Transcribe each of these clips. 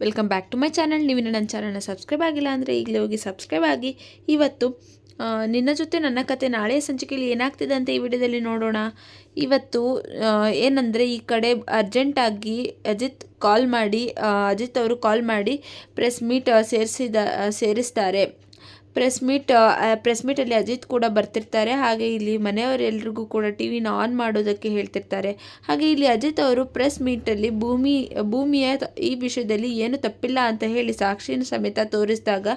Welcome back to my channel ನೀವು ನನ್ನ ಚಾನಲ್ನ ಸಬ್ಸ್ಕ್ರೈಬ್ ಆಗಿಲ್ಲ ಅಂದರೆ ಈಗಲೇ ಹೋಗಿ ಸಬ್ಸ್ಕ್ರೈಬ್ ಆಗಿ. ಇವತ್ತು ನಿನ್ನ ಜೊತೆ ನನ್ನ ಕತೆ ನಾಳೆ ಸಂಚಿಕೆಯಲ್ಲಿ ಏನಾಗ್ತಿದೆ ಅಂತ ಈ ವಿಡಿಯೋದಲ್ಲಿ ನೋಡೋಣ. ಇವತ್ತು ಏನಂದರೆ ಈ ಕಡೆ ಅರ್ಜೆಂಟಾಗಿ ಅಜಿತ್ ಕಾಲ್ ಮಾಡಿ ಅಜಿತ್ ಅವರು ಕಾಲ್ ಮಾಡಿ ಪ್ರೆಸ್ ಮೀಟ್ ಸೇರಿಸಿದ ಸೇರಿಸ್ತಾರೆ. ಪ್ರೆಸ್ ಮೀಟ್ ಪ್ರೆಸ್ ಮೀಟಲ್ಲಿ ಅಜಿತ್ ಕೂಡ ಬರ್ತಿರ್ತಾರೆ. ಹಾಗೆ ಇಲ್ಲಿ ಮನೆಯವರೆಲ್ರಿಗೂ ಕೂಡ ಟಿ ವಿನ ಆನ್ ಮಾಡೋದಕ್ಕೆ ಹೇಳ್ತಿರ್ತಾರೆ. ಹಾಗೆ ಇಲ್ಲಿ ಅಜಿತ್ ಅವರು ಪ್ರೆಸ್ ಮೀಟಲ್ಲಿ ಭೂಮಿ, ಭೂಮಿಯ ಈ ವಿಷಯದಲ್ಲಿ ಏನು ತಪ್ಪಿಲ್ಲ ಅಂತ ಹೇಳಿ ಸಾಕ್ಷಿನ ಸಮೇತ ತೋರಿಸಿದಾಗ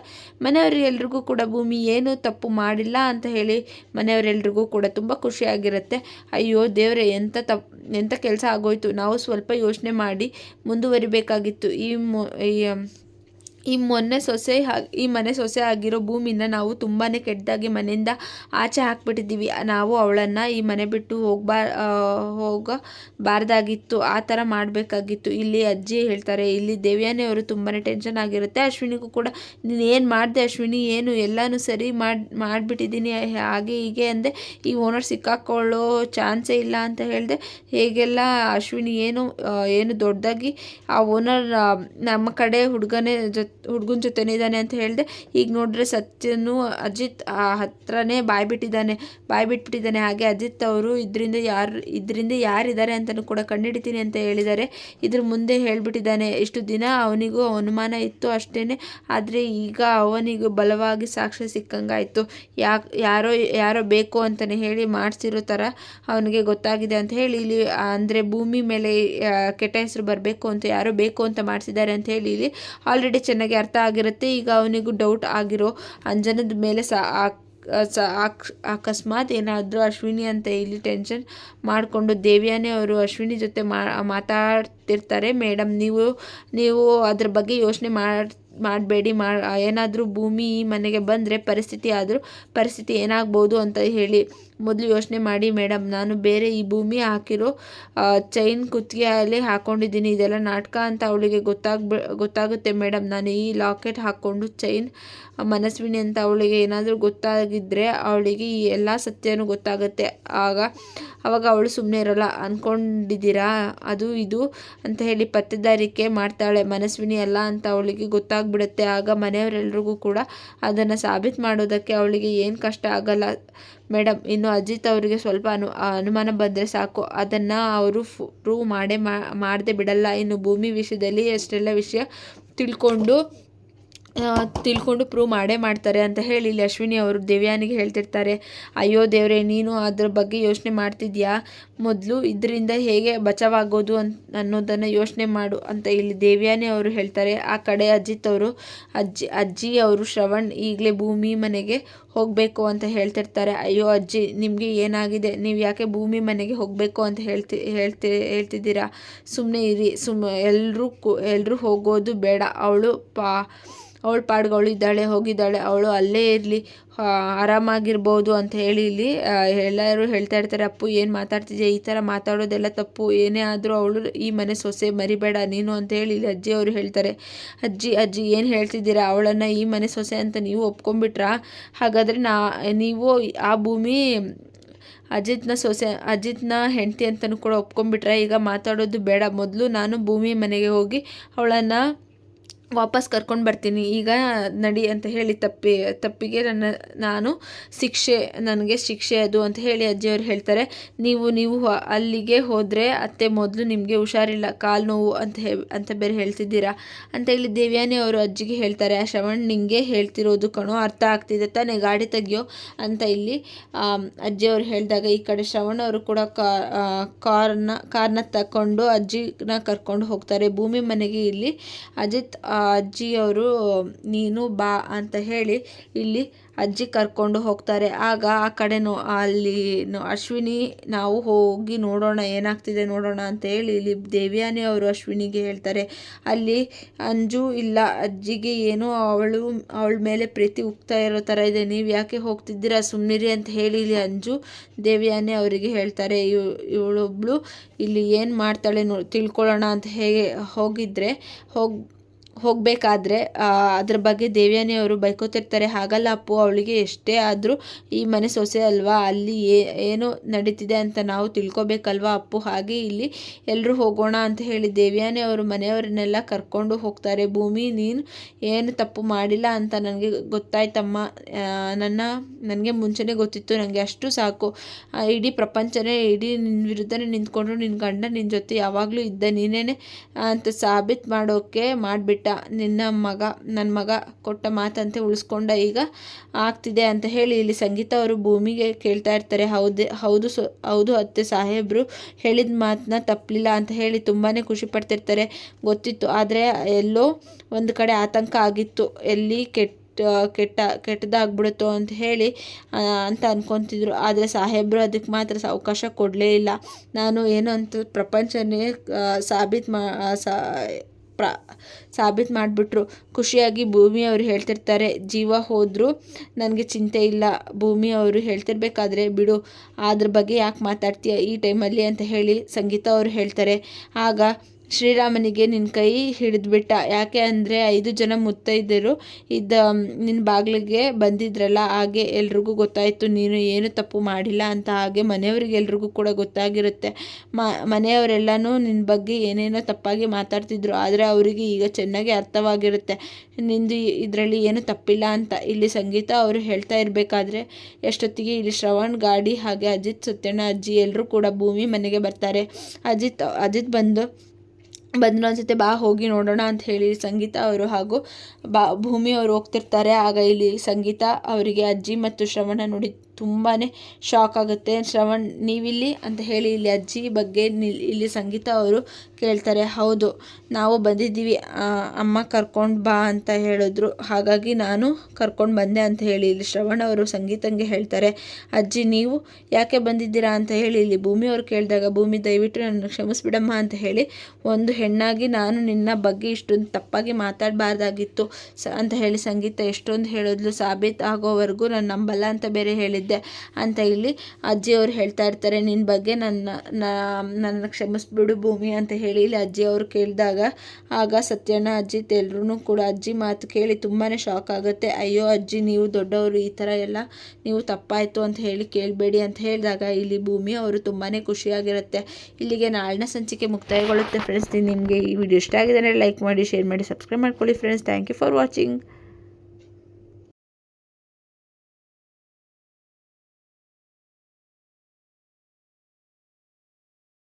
ಮನೆಯವರೆಲ್ರಿಗೂ ಕೂಡ ಭೂಮಿ ಏನು ತಪ್ಪು ಮಾಡಿಲ್ಲ ಅಂತ ಹೇಳಿ ಮನೆಯವರೆಲ್ರಿಗೂ ಕೂಡ ತುಂಬ ಖುಷಿಯಾಗಿರುತ್ತೆ. ಅಯ್ಯೋ ದೇವರೇ ಎಂಥ ತಪ್ಪು ಎಂಥ ಕೆಲಸ ಆಗೋಯ್ತು. ನಾವು ಸ್ವಲ್ಪ ಯೋಚನೆ ಮಾಡಿ ಮುಂದುವರಿಬೇಕಾಗಿತ್ತು. ಈ ಈ ಮೊನ್ನೆ ಸೊಸೆ ಈ ಮನೆ ಸೊಸೆ ಆಗಿರೋ ಭೂಮಿನ ನಾವು ತುಂಬಾ ಕೆಟ್ಟದಾಗಿ ಮನೆಯಿಂದ ಆಚೆ ಹಾಕ್ಬಿಟ್ಟಿದ್ದೀವಿ. ನಾವು ಅವಳನ್ನು ಈ ಮನೆ ಬಿಟ್ಟು ಹೋಗ್ಬಾ ಹೋಗಬಾರ್ದಾಗಿತ್ತು. ಆ ಥರ ಮಾಡಬೇಕಾಗಿತ್ತು. ಇಲ್ಲಿ ಅಜ್ಜಿ ಹೇಳ್ತಾರೆ, ಇಲ್ಲಿ ದೇವ್ಯಾನೆಯವರು ತುಂಬಾ ಟೆನ್ಷನ್ ಆಗಿರುತ್ತೆ. ಅಶ್ವಿನಿಗೂ ಕೂಡ, ನೀನು ಏನು ಮಾಡಿದೆ ಅಶ್ವಿನಿ? ಏನು? ಎಲ್ಲನೂ ಸರಿ ಮಾಡಿ, ಮಾಡಿಬಿಟ್ಟಿದ್ದೀನಿ. ಹಾಗೆ ಹೀಗೆ ಅಂದರೆ ಈ ಓನರ್ ಸಿಕ್ಕಾಕೊಳ್ಳೋ ಚಾನ್ಸೇ ಇಲ್ಲ ಅಂತ ಹೇಳಿದೆ. ಹೇಗೆಲ್ಲ ಅಶ್ವಿನಿ ಏನು ಏನು ದೊಡ್ಡದಾಗಿ ಆ ಓನರ್ ನಮ್ಮ ಕಡೆ ಹುಡುಗನೇ ಜೊತೆ ಹುಡುಗನ ಜೊತೆನೇ ಇದ್ದಾನೆ ಅಂತ ಹೇಳಿದೆ. ಈಗ ನೋಡಿದ್ರೆ ಸತ್ಯನು ಅಜಿತ್ ಆ ಹತ್ರನೇ ಬಾಯ್ ಬಿಟ್ಟಿದ್ದಾನೆ ಬಾಯ್ ಬಿಟ್ಬಿಟ್ಟಿದ್ದಾನೆ ಹಾಗೆ ಅಜಿತ್ ಅವರು ಇದರಿಂದ ಯಾರು, ಇದರಿಂದ ಯಾರಿದ್ದಾರೆ ಅಂತಲೂ ಕೂಡ ಕಂಡುಹಿಡಿತೀನಿ ಅಂತ ಹೇಳಿದ್ದಾರೆ. ಇದ್ರ ಮುಂದೆ ಹೇಳಿಬಿಟ್ಟಿದ್ದಾನೆ. ಇಷ್ಟು ದಿನ ಅವನಿಗೂ ಅನುಮಾನ ಇತ್ತು ಅಷ್ಟೇ ಆದರೆ ಈಗ ಅವನಿಗೂ ಬಲವಾಗಿ ಸಾಕ್ಷ್ಯ ಸಿಕ್ಕಂಗಾಯಿತು. ಯಾಕೆ, ಯಾರೋ ಯಾರೋ ಬೇಕು ಅಂತಲೇ ಹೇಳಿ ಮಾಡಿಸಿರೋ ಥರ ಅವನಿಗೆ ಗೊತ್ತಾಗಿದೆ ಅಂತ ಹೇಳಿ. ಇಲ್ಲಿ ಅಂದರೆ ಭೂಮಿ ಮೇಲೆ ಕೆಟ್ಟ ಹೆಸರು ಬರಬೇಕು ಅಂತ ಯಾರೋ ಬೇಕು ಅಂತ ಮಾಡಿಸಿದ್ದಾರೆ ಅಂತ ಹೇಳಿ ಇಲ್ಲಿ. ಆಲ್ರೆಡಿ ಚೆನ್ನಾಗಿ ಅರ್ಥ ಆಗಿರುತ್ತೆ, ಈಗ ಅವನಿಗೂ ಡೌಟ್ ಆಗಿರೋ ಅಂಜನದ ಮೇಲೆ ಸ ಅಕಸ್ಮಾತ್ ಏನಾದರೂ ಅಶ್ವಿನಿ ಅಂತ ಇಲ್ಲಿ ಟೆನ್ಷನ್ ಮಾಡಿಕೊಂಡು ದೇವ್ಯಾನೇ ಅವರು ಅಶ್ವಿನಿ ಜೊತೆ ಮಾತಾಡ್ತಿರ್ತಾರೆ. ಮೇಡಮ್, ನೀವು ನೀವು ಅದ್ರ ಬಗ್ಗೆ ಯೋಚನೆ ಮಾಡಿ ಮಾಡಬೇಡಿ, ಮಾ, ಏನಾದರೂ ಭೂಮಿ ಮನೆಗೆ ಬಂದರೆ ಪರಿಸ್ಥಿತಿ ಆದರೂ ಪರಿಸ್ಥಿತಿ ಏನಾಗ್ಬೋದು ಅಂತ ಹೇಳಿ ಮೊದಲು ಯೋಚನೆ ಮಾಡಿ ಮೇಡಮ್ ನಾನು ಬೇರೆ ಈ ಭೂಮಿ ಹಾಕಿರೋ ಚೈನ್ ಕುತ್ತಿಗೆಯಲ್ಲಿ ಹಾಕ್ಕೊಂಡಿದ್ದೀನಿ ಇದೆಲ್ಲ ನಾಟಕ ಅಂತ ಅವಳಿಗೆ ಗೊತ್ತಾಗ್ಬಿ, ಗೊತ್ತಾಗುತ್ತೆ ಮೇಡಮ್ ನಾನು ಈ ಲಾಕೆಟ್ ಹಾಕ್ಕೊಂಡು ಚೈನ್ ಮನಸ್ವಿನಿ ಅಂತ ಅವಳಿಗೆ ಏನಾದರೂ ಗೊತ್ತಾಗಿದ್ದರೆ ಅವಳಿಗೆ ಈ ಎಲ್ಲ ಸತ್ಯನೂ ಗೊತ್ತಾಗುತ್ತೆ. ಆಗ ಅವಾಗ ಅವಳು ಸುಮ್ಮನೆ ಇರಲ್ಲ. ಅಂದ್ಕೊಂಡಿದ್ದೀರಾ ಅದು ಇದು ಅಂತ ಹೇಳಿ ಪತ್ತೆದಾರಿಕೆ ಮಾಡ್ತಾಳೆ. ಮನಸ್ವಿನಿ ಅಲ್ಲ ಅಂತ ಅವಳಿಗೆ ಗೊತ್ತಾಗ್ಬಿಡುತ್ತೆ. ಆಗ ಮನೆಯವರೆಲ್ರಿಗೂ ಕೂಡ ಅದನ್ನು ಸಾಬೀತು ಮಾಡೋದಕ್ಕೆ ಅವಳಿಗೆ ಏನು ಕಷ್ಟ ಆಗಲ್ಲ. ಮೇಡಮ್ ಇನ್ನು ಅಜಿತ್ ಅವರಿಗೆ ಸ್ವಲ್ಪ ಅನು ಅನುಮಾನ ಬಂದರೆ ಸಾಕು. ಅದನ್ನು ಅವರು ಪ್ರೂವ್ ಮಾಡೇ ಮಾಡದೆ ಬಿಡಲ್ಲ. ಇನ್ನು ಭೂಮಿ ವಿಷಯದಲ್ಲಿ ಅಷ್ಟೆಲ್ಲ ವಿಷಯ ತಿಳ್ಕೊಂಡು ತಿಳ್ಕೊಂಡು ಪ್ರೂವ್ ಮಾಡೇ ಮಾಡ್ತಾರೆ ಅಂತ ಹೇಳಿ ಇಲ್ಲಿ ಅಶ್ವಿನಿ ಅವರು ದೇವ್ಯಾನಿಗೆ ಹೇಳ್ತಿರ್ತಾರೆ, ಅಯ್ಯೋ ದೇವರೇ, ನೀನು ಅದ್ರ ಬಗ್ಗೆ ಯೋಚನೆ ಮಾಡ್ತಿದ್ಯಾ? ಮೊದಲು ಇದರಿಂದ ಹೇಗೆ ಬಚಾವಾಗೋದು ಅಂತ ಅನ್ನೋದನ್ನು ಯೋಚನೆ ಮಾಡು, ಅಂತ ಇಲ್ಲಿ ದೇವ್ಯಾನಿ ಅವರು ಹೇಳ್ತಾರೆ. ಆ ಕಡೆ ಅಜಿತ್ ಅವರು, ಅಜ್ಜಿ ಅಜ್ಜಿ ಅವರು ಶ್ರವಣ್ ಈಗಲೇ ಭೂಮಿ ಮನೆಗೆ ಹೋಗಬೇಕು ಅಂತ ಹೇಳ್ತಿರ್ತಾರೆ. ಅಯ್ಯೋ ಅಜ್ಜಿ, ನಿಮಗೆ ಏನಾಗಿದೆ? ನೀವು ಯಾಕೆ ಭೂಮಿ ಮನೆಗೆ ಹೋಗಬೇಕು ಅಂತ ಹೇಳ್ತಿ ಹೇಳ್ತಿ, ಹೇಳ್ತಿದ್ದೀರಾ? ಸುಮ್ಮನೆ ಇರಿ. ಸುಮ್ಮ ಎಲ್ಲರೂ ಎಲ್ಲರೂ ಹೋಗೋದು ಬೇಡ. ಅವಳು ಪಾ ಅವಳು ಪಾಡ್ಗಳು ಇದ್ದಾಳೆ, ಹೋಗಿದ್ದಾಳೆ, ಅವಳು ಅಲ್ಲೇ ಇರಲಿ ಆರಾಮಾಗಿರ್ಬೋದು ಅಂತ ಹೇಳಿ ಇಲ್ಲಿ ಎಲ್ಲರೂ ಹೇಳ್ತಾ ಇರ್ತಾರೆ, ಅಪ್ಪು, ಏನು ಮಾತಾಡ್ತಿದ್ದೆ ಈ ಥರ ಮಾತಾಡೋದೆಲ್ಲ ತಪ್ಪು. ಏನೇ ಆದರೂ ಅವಳು ಈ ಮನೆ ಸೊಸೆ ಮರಿಬೇಡ ನೀನು ಅಂತ ಹೇಳಿ ಇಲ್ಲಿ ಅಜ್ಜಿ ಅವರು ಹೇಳ್ತಾರೆ. ಅಜ್ಜಿ ಅಜ್ಜಿ, ಏನು ಹೇಳ್ತಿದ್ದೀರಾ? ಅವಳನ್ನು ಈ ಮನೆ ಸೊಸೆ ಅಂತ ನೀವು ಒಪ್ಕೊಂಡ್ಬಿಟ್ರಾ? ಹಾಗಾದರೆ ನಾ, ನೀವು ಆ ಭೂಮಿ ಅಜಿತ್ನ ಸೊಸೆ, ಅಜಿತ್ನ ಹೆಂಡತಿ ಅಂತಲೂ ಕೂಡ ಒಪ್ಕೊಂಡ್ಬಿಟ್ರೆ? ಈಗ ಮಾತಾಡೋದು ಬೇಡ. ಮೊದಲು ನಾನು ಭೂಮಿ ಮನೆಗೆ ಹೋಗಿ ಅವಳನ್ನು ವಾಪಸ್ ಕರ್ಕೊಂಡು ಬರ್ತೀನಿ. ಈಗ ನಡಿ ಅಂತ ಹೇಳಿ ತಪ್ಪಿ, ತಪ್ಪಿಗೆ ನನ್ನ, ನಾನು ಶಿಕ್ಷೆ, ನನಗೆ ಶಿಕ್ಷೆ ಅದು ಅಂತ ಹೇಳಿ ಅಜ್ಜಿಯವರು ಹೇಳ್ತಾರೆ. ನೀವು ನೀವು ಅಲ್ಲಿಗೆ ಹೋದರೆ ಅತ್ತೆ ಮೊದಲು ನಿಮಗೆ ಹುಷಾರಿಲ್ಲ, ಕಾಲು ನೋವು ಅಂತ ಹೇ, ಅಂತ ಬೇರೆ ಹೇಳ್ತಿದ್ದೀರಾ? ಅಂತ ಹೇಳಿ ದೇವ್ಯಾನಿ ಅವರು ಅಜ್ಜಿಗೆ ಹೇಳ್ತಾರೆ. ಆ ಶ್ರವಣ್ ನಿಮಗೆ ಹೇಳ್ತಿರೋದು ಕಣೋ, ಅರ್ಥ ಆಗ್ತಿದೆ ತಾನೇ, ಗಾಡಿ ತೆಗಿಯೋ ಅಂತ ಇಲ್ಲಿ ಅಜ್ಜಿಯವರು ಹೇಳಿದಾಗ ಈ ಕಡೆ ಶ್ರವಣ್ ಅವರು ಕೂಡ ಕಾರ್ನ ಕಾರ್ನ ತಕೊಂಡು ಅಜ್ಜಿನ ಕರ್ಕೊಂಡು ಹೋಗ್ತಾರೆ. ಭೂಮಿ ಮನೆಗೆ ಇಲ್ಲಿ ಅಜಿತ್ ಅಜ್ಜಿಯವರು ನೀನು ಬಾ ಅಂತ ಹೇಳಿ ಇಲ್ಲಿ ಅಜ್ಜಿ ಕರ್ಕೊಂಡು ಹೋಗ್ತಾರೆ. ಆಗ ಆ ಕಡೆ ನೋ, ಅಲ್ಲಿ ಅಶ್ವಿನಿ, ನಾವು ಹೋಗಿ ನೋಡೋಣ, ಏನಾಗ್ತಿದೆ ನೋಡೋಣ ಅಂತ ಹೇಳಿ ಇಲ್ಲಿ ದೇವ್ಯಾನಿ ಅವರು ಅಶ್ವಿನಿಗೆ ಹೇಳ್ತಾರೆ. ಅಲ್ಲಿ ಅಂಜು, ಇಲ್ಲ, ಅಜ್ಜಿಗೆ ಏನೋ ಅವಳು, ಅವಳ ಮೇಲೆ ಪ್ರೀತಿ ಉಕ್ತಾ ಇರೋ ಥರ ಇದೆ, ನೀವು ಯಾಕೆ ಹೋಗ್ತಿದ್ದೀರಾ ಸುಮ್ಮನಿರಿ ಅಂತ ಹೇಳಿ ಇಲ್ಲಿ ಅಂಜು ದೇವ್ಯಾನಿ ಅವರಿಗೆ ಹೇಳ್ತಾರೆ. ಇವ್, ಇವಳೊಬ್ಳು ಇಲ್ಲಿ ಏನು ಮಾಡ್ತಾಳೆ ನೋ, ತಿಳ್ಕೊಳ್ಳೋಣ ಅಂತ ಹೇಗೆ ಹೋಗಿದ್ರೆ, ಹೋಗಿ ಹೋಗಬೇಕಾದ್ರೆ ಅದ್ರ ಬಗ್ಗೆ ದೇವ್ಯಾನಿ ಅವರು ಬೈಕೋತಿರ್ತಾರೆ. ಹಾಗಲ್ಲ ಅಪ್ಪು, ಅವಳಿಗೆ ಎಷ್ಟೇ ಆದರೂ ಈ ಮನೆ ಸೊಸೆ ಅಲ್ವಾ? ಅಲ್ಲಿ ಏನು ನಡೀತಿದೆ ಅಂತ ನಾವು ತಿಳ್ಕೊಬೇಕಲ್ವಾ ಅಪ್ಪು? ಹಾಗೆ ಇಲ್ಲಿ ಎಲ್ಲರೂ ಹೋಗೋಣ ಅಂತ ಹೇಳಿ ದೇವ್ಯಾನಿ ಅವರು ಮನೆಯವರನ್ನೆಲ್ಲ ಕರ್ಕೊಂಡು ಹೋಗ್ತಾರೆ. ಭೂಮಿ, ನೀನು ಏನು ತಪ್ಪು ಮಾಡಿಲ್ಲ ಅಂತ ನನಗೆ ಗೊತ್ತಾಯ್ತಮ್ಮ. ನನ್ನ, ನನಗೆ ಮುಂಚೆನೇ ಗೊತ್ತಿತ್ತು. ನನಗೆ ಅಷ್ಟು ಸಾಕು. ಇಡೀ ಪ್ರಪಂಚನೇ, ಇಡೀ ನಿನ್ನ ವಿರುದ್ಧನೇ ನಿಂತ್ಕೊಂಡ್ರು ನಿನ್ನ ಗಂಡ ನಿನ್ನ ಜೊತೆ ಯಾವಾಗಲೂ ಇದ್ದ ನೀನೇನೆ ಅಂತ ಸಾಬೀತು ಮಾಡೋಕ್ಕೆ ಮಾಡಿಬಿಟ್ಟ ನಿನ್ನ ಮಗ ನನ್ನ ಮಗ ಕೊಟ್ಟ ಮಾತಂತೆ ಉಳಿಸ್ಕೊಂಡ ಈಗ ಆಗ್ತಿದೆ ಅಂತ ಹೇಳಿ ಇಲ್ಲಿ ಸಂಗೀತ ಅವರು ಭೂಮಿಗೆ ಕೇಳ್ತಾ ಇರ್ತಾರೆ. ಹೌದು ಹೌದು ಸೊ, ಹೌದು ಅತ್ತೆ ಸಾಹೇಬರು ಹೇಳಿದ ಮಾತನ್ನ ತಪ್ಪಲಿಲ್ಲ ಅಂತ ಹೇಳಿ ತುಂಬಾ ಖುಷಿ ಪಡ್ತಿರ್ತಾರೆ. ಗೊತ್ತಿತ್ತು, ಆದರೆ ಎಲ್ಲೋ ಒಂದು ಕಡೆ ಆತಂಕ ಆಗಿತ್ತು. ಎಲ್ಲಿ ಕೆಟ್ಟ ಕೆಟ್ಟ, ಕೆಟ್ಟದಾಗ್ಬಿಡುತ್ತೋ ಅಂತ ಹೇಳಿ ಅಂತ ಅನ್ಕೊತಿದ್ರು. ಆದರೆ ಸಾಹೇಬರು ಅದಕ್ಕೆ ಮಾತ್ರ ಅವಕಾಶ ಕೊಡಲೇ ಇಲ್ಲ. ನಾನು ಏನು ಅಂತ ಪ್ರಪಂಚನೇ ಸಾಬೀತು ಮಾ ಪ್ರ ಸಾಬೀತು ಮಾಡಿಬಿಟ್ರು. ಖುಷಿಯಾಗಿ ಭೂಮಿ ಅವರು ಹೇಳ್ತಿರ್ತಾರೆ, ಜೀವ ಹೋದರೂ ನನಗೆ ಚಿಂತೆ ಇಲ್ಲ, ಭೂಮಿ ಅವರು ಹೇಳ್ತಿರ್ಬೇಕಾದ್ರೆ ಬಿಡು ಅದ್ರ ಬಗ್ಗೆ ಯಾಕೆ ಮಾತಾಡ್ತೀಯ ಈ ಟೈಮಲ್ಲಿ ಅಂತ ಹೇಳಿ ಸಂಗೀತ ಅವರು ಹೇಳ್ತಾರೆ. ಆಗ ಶ್ರೀರಾಮನಿಗೆ ನಿನ್ನ ಕೈ ಹಿಡಿದ್ಬಿಟ್ಟ. ಯಾಕೆ ಅಂದರೆ ಐದು ಜನ ಮುತ್ತೈದರು ಇದ್ದ ನಿನ್ನ ಬಾಗಿಲಿಗೆ ಬಂದಿದ್ರಲ್ಲ, ಹಾಗೆ ಎಲ್ರಿಗೂ ಗೊತ್ತಾಯಿತು, ನೀನು ಏನು ತಪ್ಪು ಮಾಡಿಲ್ಲ ಅಂತ. ಹಾಗೆ ಮನೆಯವ್ರಿಗೆ ಎಲ್ರಿಗೂ ಕೂಡ ಗೊತ್ತಾಗಿರುತ್ತೆ. ಮನೆಯವರೆಲ್ಲನೂ ನಿನ್ನ ಬಗ್ಗೆ ಏನೇನೋ ತಪ್ಪಾಗಿ ಮಾತಾಡ್ತಿದ್ರು, ಆದರೆ ಅವರಿಗೆ ಈಗ ಚೆನ್ನಾಗಿ ಅರ್ಥವಾಗಿರುತ್ತೆ. ನಿಂದು ಇದರಲ್ಲಿ ಏನು ತಪ್ಪಿಲ್ಲ ಅಂತ. ಇಲ್ಲಿ ಸಂಗೀತ ಅವರು ಹೇಳ್ತಾ ಇರಬೇಕಾದ್ರೆ, ಎಷ್ಟೊತ್ತಿಗೆ ಇಲ್ಲಿ ಶ್ರವಣ್, ಗಾಡಿ ಹಾಗೆ ಅಜಿತ್, ಸತ್ಯಣ್ಣ, ಅಜ್ಜಿ ಎಲ್ಲರೂ ಕೂಡ ಭೂಮಿ ಮನೆಗೆ ಬರ್ತಾರೆ. ಅಜಿತ್ ಅಜಿತ್ ಬಂದು ಬಂದರು ಅನ್ಸುತ್ತೆ, ಬಾ, ಹೋಗಿ ನೋಡೋಣ ಅಂತ ಹೇಳಿ ಸಂಗೀತ ಅವರು ಹಾಗೂ ಬಾ, ಭೂಮಿ ಅವರು ಹೋಗ್ತಿರ್ತಾರೆ. ಆಗ ಇಲ್ಲಿ ಸಂಗೀತ ಅವರಿಗೆ ಅಜ್ಜಿ ಮತ್ತು ಶ್ರವಣ ನೋಡಿ ತುಂಬಾ ಶಾಕ್ ಆಗುತ್ತೆ. ಶ್ರವಣ್, ನೀವಿಲ್ಲಿ? ಅಂತ ಹೇಳಿ ಇಲ್ಲಿ ಅಜ್ಜಿ ಬಗ್ಗೆ ಇಲ್ಲಿ ಸಂಗೀತ ಅವರು ಕೇಳ್ತಾರೆ. ಹೌದು, ನಾವು ಬಂದಿದ್ದೀವಿ. ಅಮ್ಮ ಕರ್ಕೊಂಡು ಬಾ ಅಂತ ಹೇಳಿದ್ರು. ಹಾಗಾಗಿ ನಾನು ಕರ್ಕೊಂಡು ಬಂದೆ ಅಂತ ಹೇಳಿ ಇಲ್ಲಿ ಶ್ರವಣ್ ಅವರು ಸಂಗೀತಂಗೆ ಹೇಳ್ತಾರೆ. ಅಜ್ಜಿ, ನೀವು ಯಾಕೆ ಬಂದಿದ್ದೀರಾ ಅಂತ ಹೇಳಿ ಇಲ್ಲಿ ಭೂಮಿ ಅವರು ಕೇಳಿದಾಗ, ಭೂಮಿ ದಯವಿಟ್ಟು ನನ್ನ ಕ್ಷಮಿಸ್ಬಿಡಮ್ಮ ಅಂತ ಹೇಳಿ ಒಂದು ಹೆಣ್ಣಾಗಿ ನಾನು ನಿನ್ನ ಬಗ್ಗೆ ಇಷ್ಟೊಂದು ತಪ್ಪಾಗಿ ಮಾತಾಡಬಾರ್ದಾಗಿತ್ತು ಅಂತ ಹೇಳಿ ಸಂಗೀತ ಎಷ್ಟೊಂದು ಹೇಳಿದ್ಲು. ಸಾಬೀತು ಆಗೋವರೆಗೂ ನಾನು ನಂಬಲ್ಲ ಅಂತ ಬೇರೆ ಹೇಳಿದ್ದೆ ಅಂತ ಇಲ್ಲಿ ಅಜ್ಜಿಯವರು ಹೇಳ್ತಾ ಇರ್ತಾರೆ ನಿನ್ನ ಬಗ್ಗೆ ನನ್ನ ನನ್ನ ಕ್ಷಮಿಸ್ಬಿಡು ಭೂಮಿ ಅಂತ ಹೇಳಿ ಇಲ್ಲಿ ಅಜ್ಜಿಯವರು ಕೇಳಿದಾಗ, ಆಗ ಸತ್ಯಣ್ಣ ಅಜ್ಜಿ ಎಲ್ಲರೂ ಕೂಡ ಅಜ್ಜಿ ಮಾತು ಕೇಳಿ ತುಂಬಾ ಶಾಕ್ ಆಗುತ್ತೆ. ಅಯ್ಯೋ ಅಜ್ಜಿ, ನೀವು ದೊಡ್ಡವರು ಈ ಥರ ಎಲ್ಲ, ನೀವು ತಪ್ಪಾಯಿತು ಅಂತ ಹೇಳಿ ಕೇಳಬೇಡಿ ಅಂತ ಹೇಳಿದಾಗ ಇಲ್ಲಿ ಭೂಮಿ ಅವರು ತುಂಬಾ ಖುಷಿಯಾಗಿರುತ್ತೆ. ಇಲ್ಲಿಗೆ ನಾಳಿನ ಸಂಚಿಕೆ ಮುಕ್ತಾಯಗೊಳ್ಳುತ್ತೆ. ಫ್ರೆಂಡ್ಸ್, ನಿಮಗೆ ಈ ವಿಡಿಯೋ ಇಷ್ಟ ಆಗಿದೆ ಲೈಕ್ ಮಾಡಿ, ಶೇರ್ ಮಾಡಿ, ಸಬ್ಸ್ಕ್ರೈಬ್ ಮಾಡ್ಕೊಳ್ಳಿ. Friends, thank you for watching.